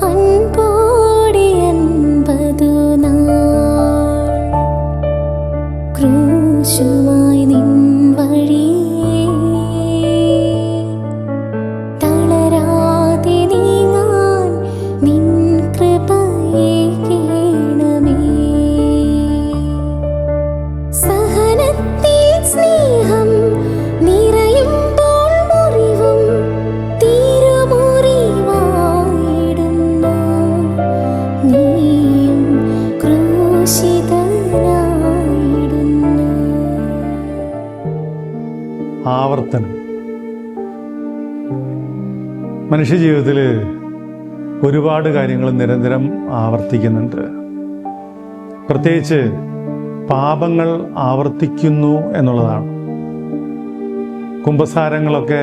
爱 ആവർത്തനം മനുഷ്യജീവിതത്തിൽ ഒരുപാട് കാര്യങ്ങൾ നിരന്തരം ആവർത്തിക്കുന്നുണ്ട്. പ്രത്യേകിച്ച് പാപങ്ങൾ ആവർത്തിക്കുന്നു എന്നുള്ളതാണ്. കുംഭസാരങ്ങളൊക്കെ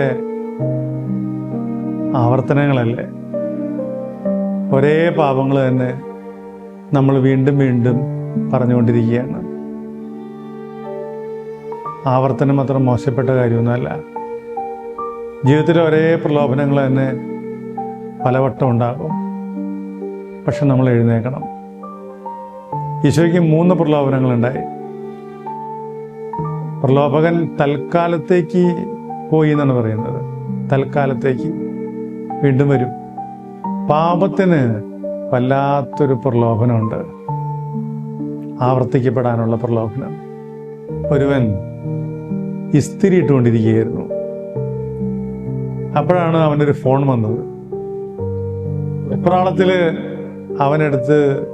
ആവർത്തനങ്ങളല്ലേ? ഒരേ പാപങ്ങൾ തന്നെ നമ്മൾ വീണ്ടും വീണ്ടും പറഞ്ഞുകൊണ്ടിരിക്കുകയാണ്. ആവർത്തനം അത്ര മോശപ്പെട്ട കാര്യമൊന്നുമല്ല. ജീവിതത്തിലെ ഒരേ പ്രലോഭനങ്ങൾ തന്നെ പലവട്ടം ഉണ്ടാകും. പക്ഷെ നമ്മൾ എഴുന്നേക്കണം ഈശോയ്ക്ക് മൂന്ന് പ്രലോഭനങ്ങളുണ്ടായി. പ്രലോഭകൻ തൽക്കാലത്തേക്ക് പോയി എന്നാണ് പറയുന്നത്. തൽക്കാലത്തേക്ക് വീണ്ടും വരും. പാപത്തിന് വല്ലാത്തൊരു പ്രലോഭനമുണ്ട്. ആവർത്തിക്കപ്പെടാനുള്ള പ്രലോഭനം. ഒരുവൻ ഇസ്തിരി ഇട്ടുകൊണ്ടിരിക്കുകയായിരുന്നു അപ്പോഴാണ് അവനൊരു ഫോൺ വന്നത്. വെപ്രാളത്തിൽ അവനെടുത്ത്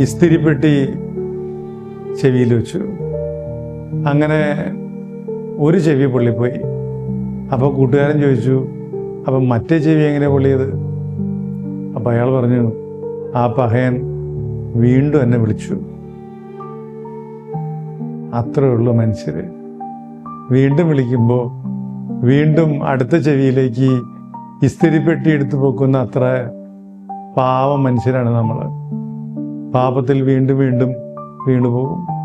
ഇസ്തിരിപ്പെട്ടി ചെവിയിൽ വെച്ചു. അങ്ങനെ ഒരു ചെവി പൊള്ളിപ്പോയി. അപ്പോൾ കൂട്ടുകാരൻ ചോദിച്ചു അപ്പം മറ്റേ ചെവി എങ്ങനെ പൊള്ളിയത്? അപ്പം അയാൾ പറഞ്ഞു ആ പഹയൻ വീണ്ടും എന്നെ വിളിച്ചു. അത്രയേ ഉള്ളൂ മനുഷ്യര്. വീണ്ടും വിളിക്കുമ്പോൾ വീണ്ടും അടുത്ത ചെവിയിലേക്ക് ഇസ്തിരിപ്പെട്ടി എടുത്തു പോക്കുന്ന അത്ര പാവ മനുഷ്യരാണ് നമ്മൾ പാപത്തിൽ വീണ്ടും വീണ്ടും വീണുപോകും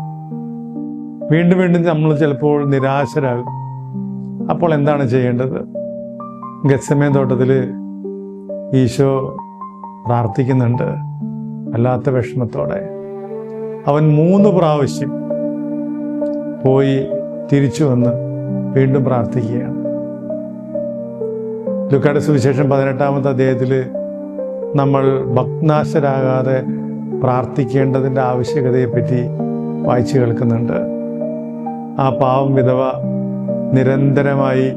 വീണ്ടും വീണ്ടും നമ്മൾ ചിലപ്പോൾ നിരാശരാകും. അപ്പോൾ എന്താണ് ചെയ്യേണ്ടത്? ഗസമേ തോട്ടത്തിൽ ഈശോ പ്രാർത്ഥിക്കുന്നുണ്ട്. അല്ലാത്ത വിഷമത്തോടെ. അവൻ മൂന്ന് പ്രാവശ്യം പോയി തിരിച്ചു വന്ന് വീണ്ടും പ്രാർത്ഥിക്കുകയാണ്. ലുക്കാട് സുവിശേഷം പതിനെട്ടാമത്തെ അദ്ദേഹത്തിൽ നമ്മൾ ഭഗ്നാശരാകാതെ പ്രാർത്ഥിക്കേണ്ടതിന്റെ ആവശ്യകതയെപ്പറ്റി വായിച്ചു കേൾക്കുന്നുണ്ട്. ആ പാവം വിധവ നിരന്തരമായി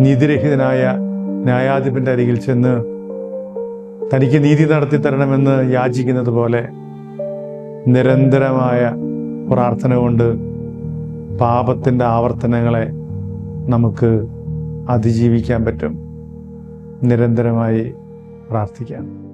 നീതിരഹിതനായ ന്യായാധിപന്റെ അരികിൽ ചെന്ന് തനിക്ക് നീതി നടത്തി തരണമെന്ന് യാചിക്കുന്നത് പോലെ നിരന്തരമായ പ്രാർത്ഥന കൊണ്ട് പാപത്തിന്റെ ആവർത്തനങ്ങളെ നമുക്ക് അതിജീവിക്കാൻ പറ്റും. നിരന്തരമായി പ്രാർത്ഥിക്കാം.